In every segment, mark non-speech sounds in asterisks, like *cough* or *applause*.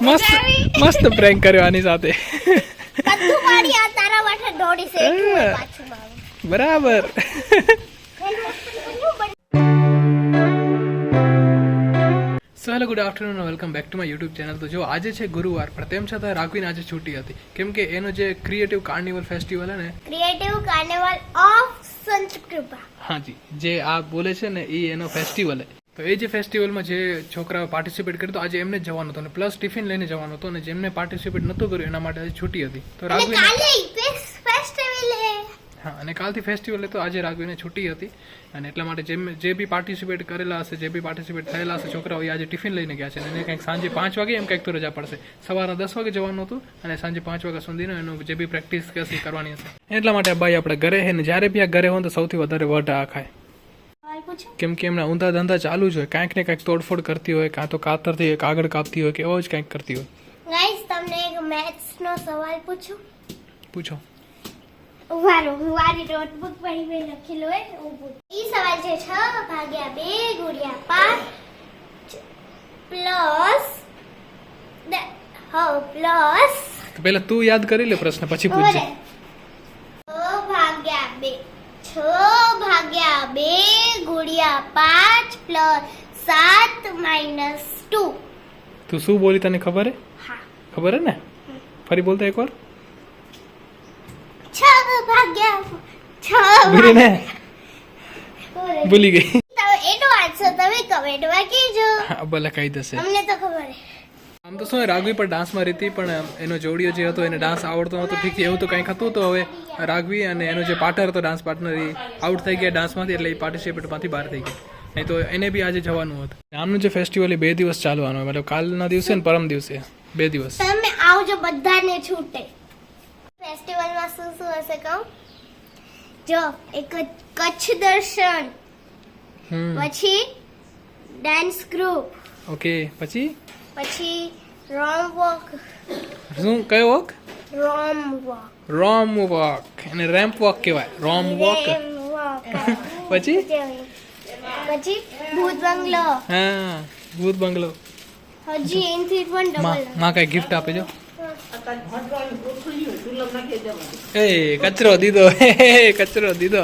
મસ્ત મસ્ત પ્રેન્ક કર્યો આની સાથે. છે બરાબર. So hello good afternoon welcome back to my YouTube channel તો જો આજે છે ગુરુવાર પણ તેમ છતાં રાખવીને આજે છૂટી હતી. કેમ કે એનો જે ક્રિએટિવ કાર્નિવલ ફેસ્ટિવલ ને creative carnival of Sant Krupa. હાજી જે આ બોલે છે ને એ એનો ફેસ્ટિવલ હે. તો એ જે ફેસ્ટિવલમાં જે છોકરાઓ પાર્ટિસિપેટ કર્યું તો આજે એમને જવાનું હતું. અને પ્લસ ટિફિન લઈને જવાનું હતું. અને જેમને પાર્ટિસિપેટ નહોતું કર્યું એના માટે આજે છૂટી હતી. તો ફેસ્ટિવલ હે. અને કાલથી ફેસ્ટિવલ તો આજે રાઘવીને છૂટી હતી. અને એટલા માટે જેમ જે બી પાર્ટિસિપેટ કરેલા હશે જે બી પાર્ટિસિપેટ થયેલા હશે છોકરાઓ આજે ટિફિન લઈને ગયા છે. અને એને કંઈક સાંજે પાંચ વાગે એમ કંઈક તો રજા પડશે. સવારના દસ વાગે જવાનું હતું અને સાંજે પાંચ વાગ્યા સુધીનું એનું જે બી પ્રેક્ટિસ કરવાની હશે. એટલા માટે ભાઈ આપણે ઘરે હે ને જ્યારે બી આ ઘરે હોય તો સૌથી વધારે વટ આ ખાય. પૂછું કેમ કે એમના ઊંધા ધંધા ચાલુ જ હોય. કાંઈક ને કાંઈક તોડફોડ કરતી હોય કાં તો કાતરથી કાગળ કાપતી હોય કે એવો જ કાંઈક કરતી હોય. ગાઈસ તમને એક મેથ્સ નો સવાલ પૂછું? પૂછો. ઉભારો હું મારી નોટબુક પર મેં લખેલો હોય હું ઈ સવાલ છે 6 ભાગ્યા 2 ગુણ્યા 5 પ્લસ હા પ્લસ પહેલા તું યાદ કરી લે પ્રશ્ન પછી પૂછજે છ ભાગ્યા બે છ ભાગ્યા બે ગુણ્યા પાંચ પ્લસ સાત માઇનસ ટુ. તું શું બોલી તને ખબર હે? હા. ખબર હે ને? ફરી બોલતા એકવાર. છ ભાગ્યા છ ભૂલી ને? ભૂલી ગઈ. તમે એનો આન્સર તમે કમેન્ટમાં કહેજો. હા ભલે કહી દેશે. અમને તો ખબર હે. આમ તો શું રાઘવી પણ ડાન્સમાં રહેતી પણ એનો જોડીઓ જે હતો એને ડાન્સ આવડતો નહોતો ઠીક છે એવું તો કંઈક હતું તો હવે રાઘવી અને એનો જે પાર્ટનર હતો ડાન્સ પાર્ટનર એ આઉટ થઈ ગયા ડાન્સમાંથી એટલે એ પાર્ટિસિપેટમાંથી બહાર થઈ ગયા. નહીં તો એને બી આજે જવાનું હતું. આમનું જે ફેસ્ટિવલ એ બે દિવસ ચાલવાનું મતલબ કાલના દિવસે ને પરમ દિવસે બે દિવસ. તમે આવજો બધાને છૂટે. ફેસ્ટિવલમાં શું શું હશે કહું? જો એક કચ્છ દર્શન પછી ડાન્સ ગ્રુપ ઓકે પછી? પછી રોમ વોક શું કયો walk ramp walk ramp walk એને રેમ્પ વોક કહેવાય. રોમ વોક *laughs* પછી? પછી ભૂત બંગલો. હા ભૂત બંગલો. હજી એનથી પણ ડબલમાં કઈ ગિફ્ટ આપે જો. એ કચરો દીધો. *laughs* કચરો દીધો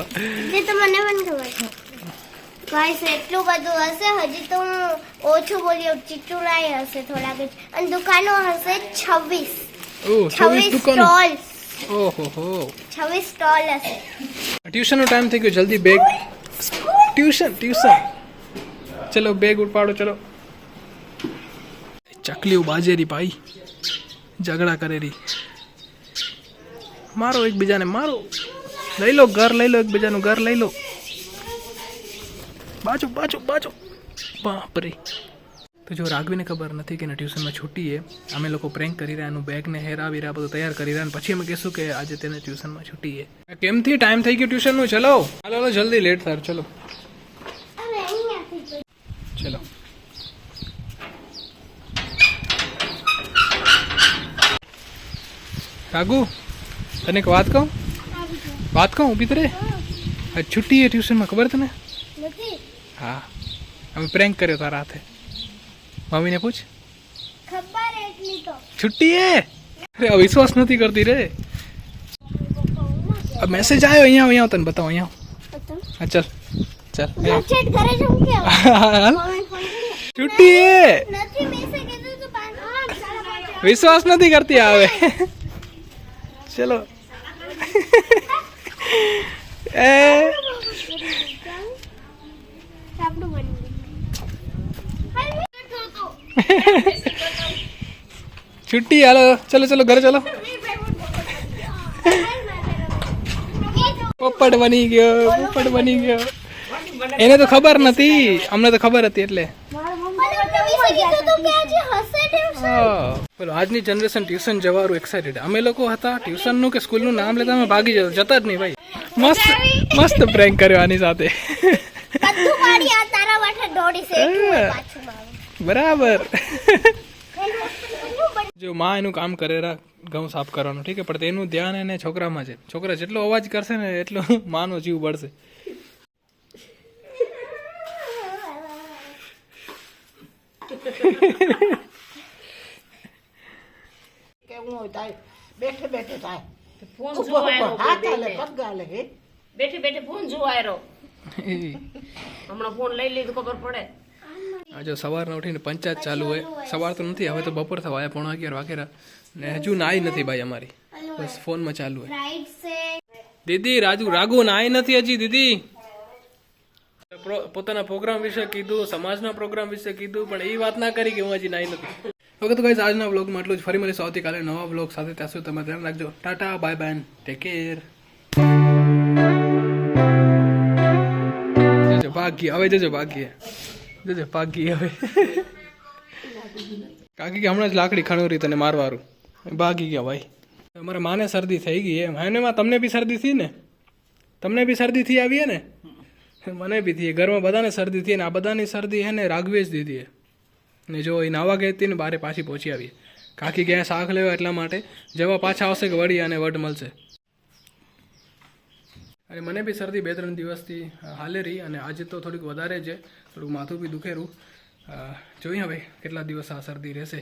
તે તો મને પણ ખબર છે ગાઈસ એટલું બધું હશે હજી તો હું ઓછું બોલી ચીચુરાઈ હશે થોડાક જ. અને દુકાનો હશે છવ્વીસ. છવ્વીસ છવ્વીસ સ્ટોલ. ઓહો છવ્વીસ સ્ટોલ હશે. ટ્યુશનનો ટાઈમ થઈ ગયો જલ્દી બેગ. Tuition tuition. ચલો બેગ ઉપાડો ચલો. ચકલીઓ બાજેરી ભાઈ. ઝઘડા કરેરી. મારો એકબીજાને મારો. લઈ લો ઘર લઈ લો એકબીજાનું ઘર લઈ લો. બાજુ બાજુ બાજુ. બાપરે. તો જો રાઘવીને ખબર નથી કે એના ટ્યુશનમાં છૂટીએ અમે લોકો પ્રેન્ક કરી રહ્યા એનું બેગને હેરાવી રહ્યા બધું તૈયાર કરી રહ્યા પછી અમે કહેશું કે આજે તેને ટ્યુશનમાં છૂટીએ કેમથી ટાઈમ થઈ ગયો ટ્યુશનનું? ચલો. હાલો હાલો જલ્દી લેટ થાય ચલો. ચલો. રાઘુ તને એક વાત કહું? વાત કહું ઊભી તરે છૂટીએ ટ્યુશનમાં ખબર તને? હા અમે પ્રેન્ક કર્યો તારા હાથે મમ્મીને પૂછ ખબર એટલી તો છુટ્ટી હે અરે આ વિશ્વાસ નથી કરતી રે આ મેસેજ આવ્યો અહીંયા આવ, અહીંયા આવ, તને બતાવો અહીંયા આવ. હા ચાલ ચાલ ચેટ કરે છે હું કેવું હાલ. મમ્મી ફોન કરી છુટ્ટી હે નથી મેસેજ કીધું તો પાંચ હા સાડા પાંચ વિશ્વાસ નથી કરતી આવે ચલો એ બની છુટ્ટી હાલો ચલો ચલો ઘરે ચલો પોપટ બની ગયો પોપટ બની ગયો એને તો ખબર નથી અમને તો ખબર હતી એટલે. બોલો આજની જનરેશન ટ્યુશન જવાનું એક્સાઇટેડ અમે લોકો હતા ટ્યુશનનું કે સ્કૂલનું નામ લેતા અમે ભાગી જતા જતા જ નહીં ભાઈ મસ્ત મસ્ત પ્રેન્ક કર્યો આની સાથે બધું આ તારા માટે દોડી છે પાછું બરાબર. જો માં એનું કામ કરે રા ઘઉં સાફ કરવાનું ઠીક છે? પણ તેનું ધ્યાન એને છોકરામાં છે. છોકરા જેટલો અવાજ કરશે ને એટલો માનો જીવ બળશે. ન હોય થાય બેઠે બેઠે થાય ફોન હાલે બેઠે બેઠે બેઠે ફોન જોવાયરો એ હમણાં ફોન લઈ લીધું ખબર પડે. આ સવારના ઉઠીને પંચાયત ચાલુ હોય. સવાર તો નથી હવે તો બપોર થવા આવ્યા પોણા અગિયાર વાગેરા. ને હજુ નાઈ નથી ભાઈ અમારી. બસ ફોનમાં ચાલુ હોય. દીદી રાજુ રાગુ નાઈ નથી હજી દીદી. પોતાના પ્રોગ્રામ વિશે કીધું સમાજના પ્રોગ્રામ વિશે કીધું પણ એ વાત ના કરી કે હું હજી નાઈ નથી. ઓકે તો ગાઈઝ આજના વ્લોગમાં એટલું જ. ફરી મળીશું. આવતીકાલે નવા વ્લોગ સાથે. ત્યાં સુધી તમે ધ્યાન રાખજો. Tata bye bye take care ભાગી હવે જજો ભાગી જજો ભાગી હવે. કાકી કે હમણાં જ લાકડી ખણોરી તને મારવારું. ભાગી ગયા ભાઈ. અમારા માને શરદી થઈ ગઈ એમ. હા ને માં તમને બી શરદી થઈ ને? તમને બી શરદી થઈ આવી ને? મને બી થઈ. ઘરમાં બધાને શરદી થઈ ને આ બધાની શરદી હે ને રાગવી જ દીધી ને જો એ નાવા ગઈ હતી ને બારે પાછી પહોંચી આવી. કાકી ગયા શાક લેવા એટલા માટે. જેવા પાછા આવશે કે વળી અને વડ મળશે? અને મને બી શરદી બે ત્રણ દિવસથી હાલે રહી અને આજે તો થોડીક વધારે છે. થોડુંક માથું બી દુખેરું. જોઈએ હવે કેટલા દિવસ આ શરદી રહેશે.